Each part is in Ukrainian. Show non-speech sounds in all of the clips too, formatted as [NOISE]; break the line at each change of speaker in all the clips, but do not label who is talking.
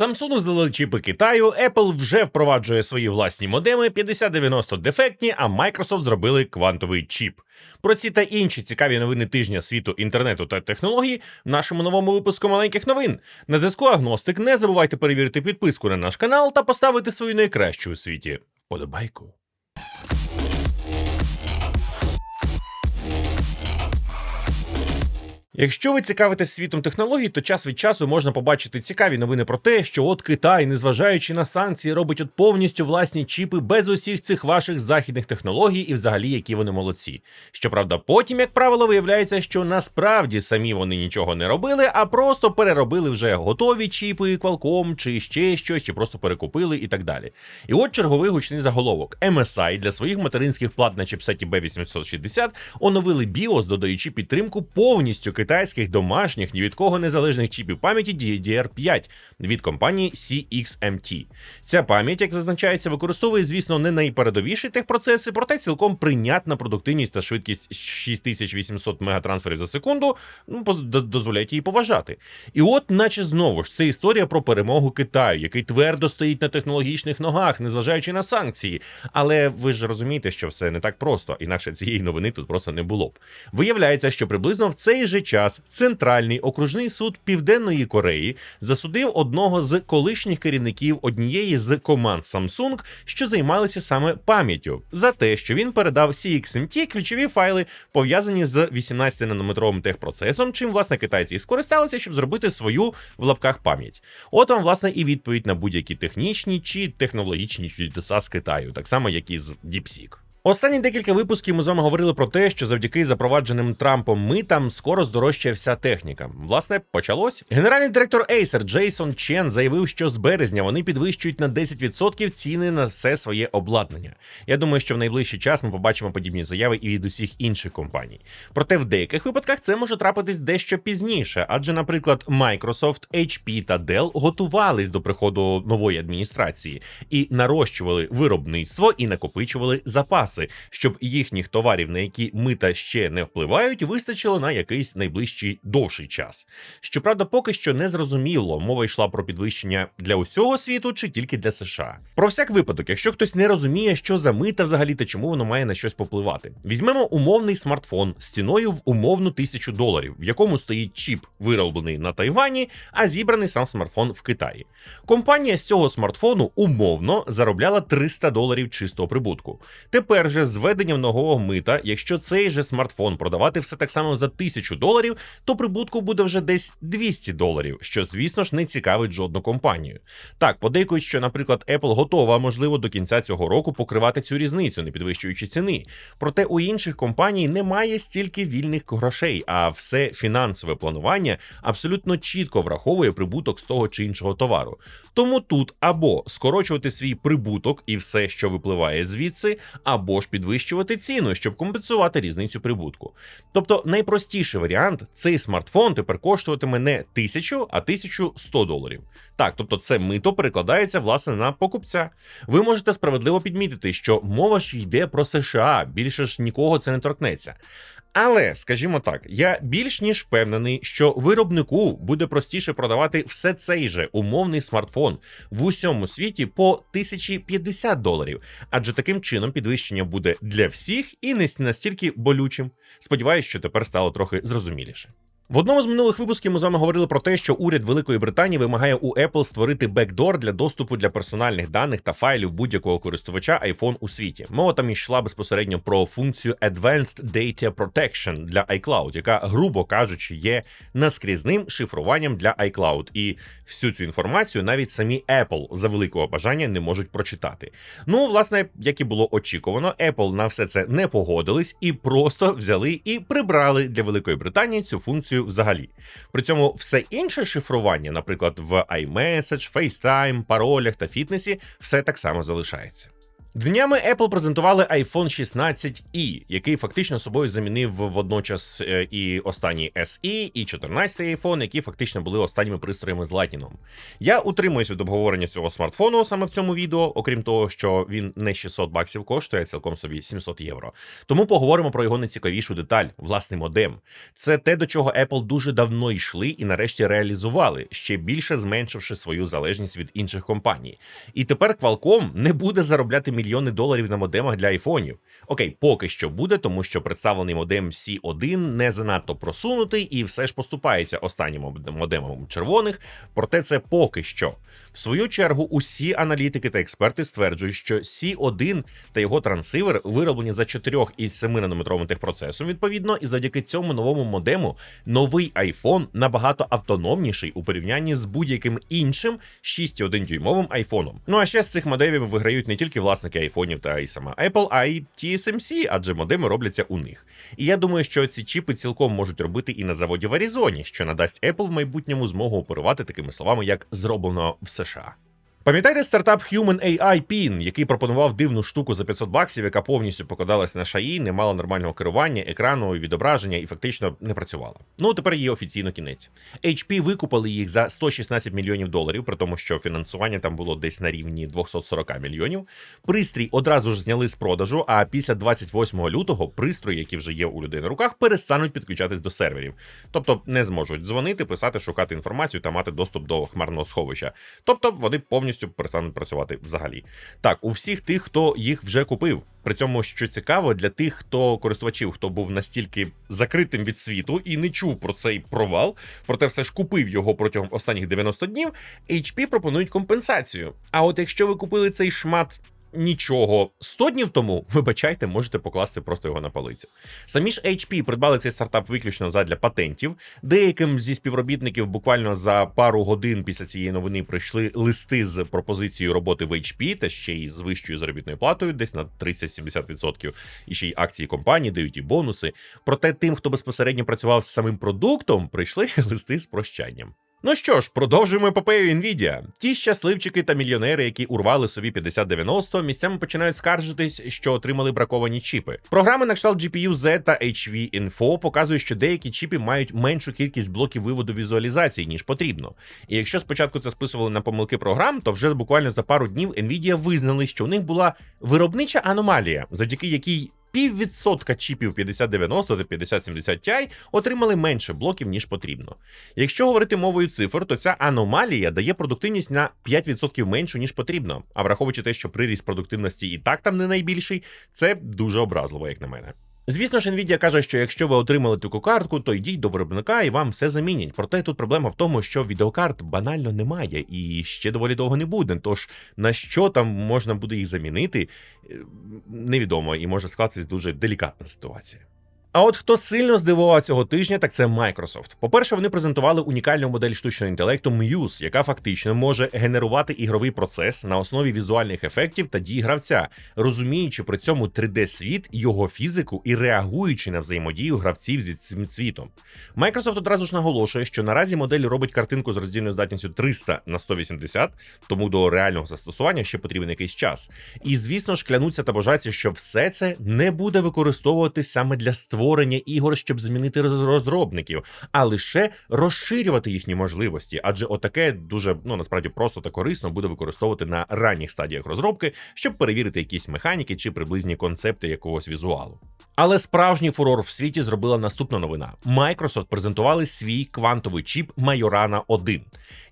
Samsung залили чіпи Китаю, Apple вже впроваджує свої власні модеми, 5090 дефектні, а Microsoft зробили квантовий чіп. Про ці та інші цікаві новини тижня світу інтернету та технологій в нашому новому випуску маленьких новин. На зв'язку Агностик. Не забувайте перевірити підписку на наш канал та поставити свою найкращу у світі вподобайку. Якщо ви цікавитесь світом технологій, то час від часу можна побачити цікаві новини про те, що от Китай, незважаючи на санкції, робить от повністю власні чіпи без усіх цих ваших західних технологій і взагалі які вони молодці. Щоправда, потім, як правило, виявляється, що насправді самі вони нічого не робили, а просто переробили вже готові чіпи, Qualcomm, чи ще щось, чи просто перекупили і так далі. І от черговий гучний заголовок: MSI для своїх материнських плат на чіпсеті B860 оновили BIOS, додаючи підтримку повністю китайських домашніх ні від кого незалежних чіпів пам'яті DDR5 від компанії CXMT. Ця пам'ять, як зазначається, використовує, звісно, не найпередовіші техпроцеси, проте цілком прийнятна продуктивність та швидкість 6800 мегатрансферів за секунду ну, дозволяють її поважати. І от, наче знову ж, це історія про перемогу Китаю, який твердо стоїть на технологічних ногах, незважаючи на санкції. Але ви ж розумієте, що все не так просто, інакше цієї новини тут просто не було б. Виявляється, що приблизно в цей же час Центральний окружний суд Південної Кореї засудив одного з колишніх керівників однієї з команд Samsung, що займалися саме пам'яттю, за те, що він передав CXMT ключові файли, пов'язані з 18-нанометровим техпроцесом, чим власне китайці і скористалися, щоб зробити свою в лапках пам'ять. От вам власне і відповідь на будь-які технічні чи технологічні чудеса з Китаю, так само як і з DeepSeek. Останні декілька випусків ми з вами говорили про те, що завдяки запровадженим Трампом митам скоро здорожчає вся техніка. Власне, почалось. Генеральний директор Acer Джейсон Чен заявив, що з березня вони підвищують на 10% ціни на все своє обладнання. Я думаю, що в найближчий час ми побачимо подібні заяви і від усіх інших компаній. Проте в деяких випадках це може трапитись дещо пізніше, адже, наприклад, Microsoft, HP та Dell готувались до приходу нової адміністрації і нарощували виробництво і накопичували запаси, щоб їхніх товарів, на які мита ще не впливають, вистачило на якийсь найближчий довший час. Щоправда, поки що не зрозуміло, мова йшла про підвищення для усього світу чи тільки для США. Про всяк випадок, якщо хтось не розуміє, що за мита взагалі та чому воно має на щось попливати, візьмемо умовний смартфон з ціною в умовну тисячу доларів, в якому стоїть чіп, вироблений на Тайвані, а зібраний сам смартфон в Китаї. Компанія з цього смартфону умовно заробляла 300 доларів чистого прибутку. Тепер же з введенням нового мита, якщо цей же смартфон продавати все так само за 1000 доларів, то прибутку буде вже десь 200 доларів, що звісно ж не цікавить жодну компанію. Так, подейкують, що, наприклад, Apple готова, можливо, до кінця цього року покривати цю різницю, не підвищуючи ціни. Проте у інших компаній немає стільки вільних грошей, а все фінансове планування абсолютно чітко враховує прибуток з того чи іншого товару. Тому тут або скорочувати свій прибуток і все, що випливає звідси, або ж підвищувати ціну, щоб компенсувати різницю прибутку. Тобто найпростіший варіант цей смартфон тепер коштуватиме не 1000, а 1100 доларів. Так, тобто це мито перекладається власне на покупця. Ви можете справедливо підмітити, що мова ж йде про США, більше ж нікого це не торкнеться. Але, скажімо так, я більш ніж впевнений, що виробнику буде простіше продавати все цей же умовний смартфон в усьому світі по 1050 доларів, адже таким чином підвищення буде для всіх і не настільки болючим. Сподіваюсь, що тепер стало трохи зрозуміліше. В одному з минулих випусків ми з вами говорили про те, що уряд Великої Британії вимагає у Apple створити бекдор для доступу для персональних даних та файлів будь-якого користувача iPhone у світі. Мова там йшла безпосередньо про функцію Advanced Data Protection для iCloud, яка, грубо кажучи, є наскрізним шифруванням для iCloud. І всю цю інформацію навіть самі Apple за великого бажання не можуть прочитати. Ну, власне, як і було очікувано, Apple на все це не погодились і просто взяли і прибрали для Великої Британії цю функцію взагалі. При цьому все інше шифрування, наприклад, в iMessage, FaceTime, паролях та фітнесі, все так само залишається. Днями Apple презентували iPhone 16e, який фактично собою замінив водночас е, і останній SE, і 14 iPhone, які фактично були останніми пристроями з Lightning. Я утримуюсь від обговорення цього смартфону саме в цьому відео, окрім того, що він не 600 баксів коштує, а цілком собі 700 євро. Тому поговоримо про його найцікавішу деталь, власний модем. Це те, до чого Apple дуже давно йшли і нарешті реалізували, ще більше зменшивши свою залежність від інших компаній. І тепер Qualcomm не буде заробляти мільйони доларів на модемах для айфонів. Окей, поки що буде, тому що представлений модем C1 не занадто просунутий і все ж поступається останнім модемом червоних. Проте це поки що. В свою чергу, усі аналітики та експерти стверджують, що C1 та його трансивер вироблені за 4 із 7 нанометровим техпроцесом, відповідно, і завдяки цьому новому модему новий iPhone набагато автономніший у порівнянні з будь-яким іншим 6,1 дюймовим айфоном. Ну а ще з цих модемів виграють не тільки власники айфонів та і сама Apple, а й TSMC, адже модеми робляться у них. І я думаю, що ці чіпи цілком можуть робити і на заводі в Аризоні, що надасть Apple в майбутньому змогу оперувати такими словами, як зроблено в США. Пам'ятаєте стартап Human AI Pin, який пропонував дивну штуку за 500 баксів, яка повністю покладалась на шаї, не мала нормального керування, екрану, відображення і фактично не працювала. Ну тепер її офіційно кінець. HP викупили їх за 116 мільйонів доларів, при тому, що фінансування там було десь на рівні 240 мільйонів. Пристрій одразу ж зняли з продажу. А після 28 лютого пристрої, які вже є у людей на руках, перестануть підключатись до серверів, тобто не зможуть дзвонити, писати, шукати інформацію та мати доступ до хмарного сховища. Тобто вони повністю повністю перестануть працювати взагалі. Так, у всіх тих, хто їх вже купив. При цьому, що цікаво, для тих, хто користувачів, хто був настільки закритим від світу і не чув про цей провал, проте все ж купив його протягом останніх 90 днів. HP пропонують компенсацію. А от якщо ви купили цей шмат нічого 100 днів тому, [LAUGHS] вибачайте, можете покласти просто його на полицю. Самі ж HP придбали цей стартап виключно задля патентів. Деяким зі співробітників буквально за пару годин після цієї новини прийшли листи з пропозицією роботи в HP та ще й з вищою заробітною платою, десь на 30-70%. І ще й акції компанії дають і бонуси. Проте тим, хто безпосередньо працював з самим продуктом, прийшли [LAUGHS] листи з прощанням. Ну що ж, продовжуємо епопею Nvidia. Ті щасливчики та мільйонери, які урвали собі 5090, місцями починають скаржитись, що отримали браковані чіпи. Програми на кшталт GPU Z та HV Info показують, що деякі чіпи мають меншу кількість блоків виводу візуалізації, ніж потрібно. І якщо спочатку це списували на помилки програм, то вже буквально за пару днів Nvidia визнали, що у них була виробнича аномалія, завдяки якій піввідсотка чіпів 5090 та 5070 Ti отримали менше блоків, ніж потрібно. Якщо говорити мовою цифр, то ця аномалія дає продуктивність на 5% меншу, ніж потрібно. А враховуючи те, що приріст продуктивності і так там не найбільший, це дуже образливо, як на мене. Звісно ж, Nvidia каже, що якщо ви отримали таку картку, то йдіть до виробника і вам все замінять. Проте тут проблема в тому, що відеокарт банально немає і ще доволі довго не буде. Тож на що там можна буде їх замінити, е, невідомо і може скластись дуже делікатна ситуація. А от хто сильно здивував цього тижня, так це Microsoft. По-перше, вони презентували унікальну модель штучного інтелекту Muse, яка фактично може генерувати ігровий процес на основі візуальних ефектів та дій гравця, розуміючи при цьому 3D-світ, його фізику і реагуючи на взаємодію гравців зі цим світом. Microsoft одразу ж наголошує, що наразі модель робить картинку з роздільною здатністю 300 на 180, тому до реального застосування ще потрібен якийсь час. І звісно ж клянуться та бажаються, що все це не буде використовуватись саме для створення створення ігор, щоб змінити розробників, а лише розширювати їхні можливості, адже отаке дуже ну насправді просто та корисно буде використовувати на ранніх стадіях розробки, щоб перевірити якісь механіки чи приблизні концепти якогось візуалу. Але справжній фурор в світі зробила наступна новина: Microsoft презентували свій квантовий чіп Majorana 1.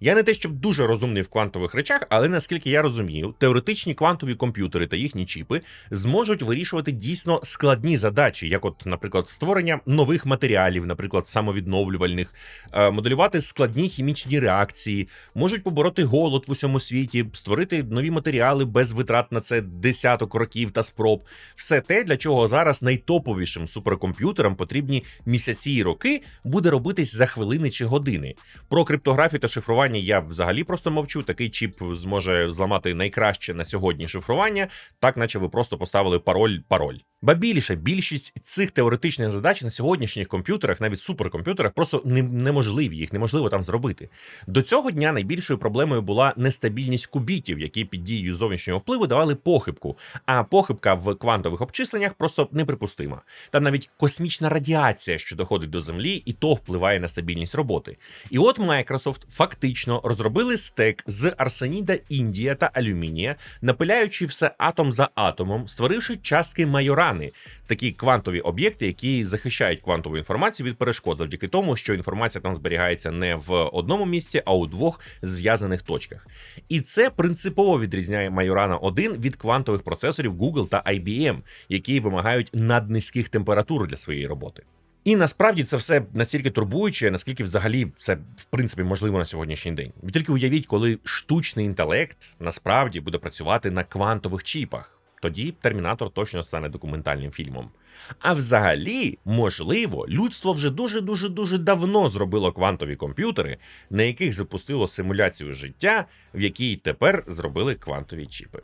Я не те, щоб дуже розумний в квантових речах, але наскільки я розумію, теоретичні квантові комп'ютери та їхні чіпи зможуть вирішувати дійсно складні задачі, як, от, наприклад, створення нових матеріалів, наприклад, самовідновлювальних, е, моделювати складні хімічні реакції, можуть побороти голод в усьому світі, створити нові матеріали без витрат на це десяток років та спроб. Все те, для чого зараз найтоп топовішим суперкомп'ютерам потрібні місяці і роки, буде робитись за хвилини чи години. Про криптографію та шифрування я взагалі просто мовчу. Такий чіп зможе зламати найкраще на сьогодні шифрування, так наче ви просто поставили пароль пароль. Ба більше більшість цих теоретичних математичні задачі на сьогоднішніх комп'ютерах, навіть суперкомп'ютерах, просто неможливі. Їх неможливо там зробити. До цього дня найбільшою проблемою була нестабільність кубітів, які під дією зовнішнього впливу давали похибку. А похибка в квантових обчисленнях просто неприпустима. Там навіть космічна радіація, що доходить до землі, і то впливає на стабільність роботи. І от Microsoft фактично розробили стек з арсеніда індія та алюмінія, напиляючи все атом за атомом, створивши частки майорани, такі квантові об'єкти, які захищають квантову інформацію від перешкод, завдяки тому, що інформація там зберігається не в одному місці, а у двох зв'язаних точках. І це принципово відрізняє майорана 1 від квантових процесорів Google та IBM, які вимагають наднизьких температур для своєї роботи. І насправді це все настільки турбуюче, наскільки взагалі це в принципі можливо на сьогоднішній день. Ви тільки уявіть, коли штучний інтелект насправді буде працювати на квантових чіпах. Тоді Термінатор точно стане документальним фільмом. А взагалі, можливо, людство вже дуже дуже дуже давно зробило квантові комп'ютери, на яких запустило симуляцію життя, в якій тепер зробили квантові чіпи.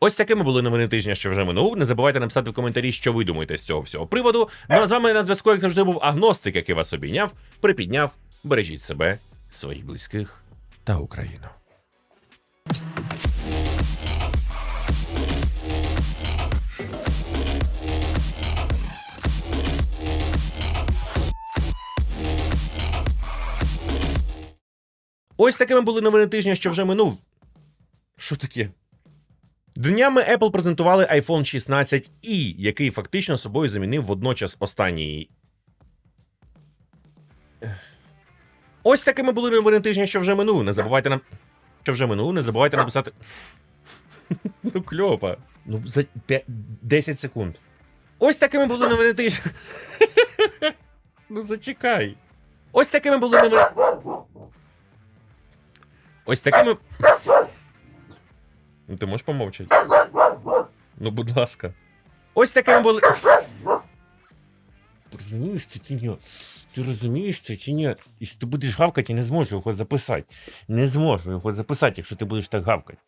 Ось такими були новини тижня, що вже минув. Не забувайте написати в коментарі, що ви думаєте з цього всього приводу. Ну а з вами на зв'язку, як завжди, був агностик, який вас обійняв, припідняв. Бережіть себе, своїх близьких та Україну. Ось такими були новини тижня, що вже минув. Що таке? Днями Apple презентували iPhone 16 i який фактично собою замінив водночас останній. Ось такими були новини тижня, що вже минув. Не забувайте нам. Що вже минув, не забувайте написати. Ну, кльопа. Ну, за 10 секунд. Ось такими були новини тижня. Ну, зачекай. Ось такими були новини. Ось такими. Ну, ти можеш помовчати? Ну, будь ласка. Ось такими були. Розумієш це чи ні? Ти розумієш це чи ні? Якщо ти будеш гавкати, я не зможу його записати. Не зможу його записати, якщо ти будеш так гавкати.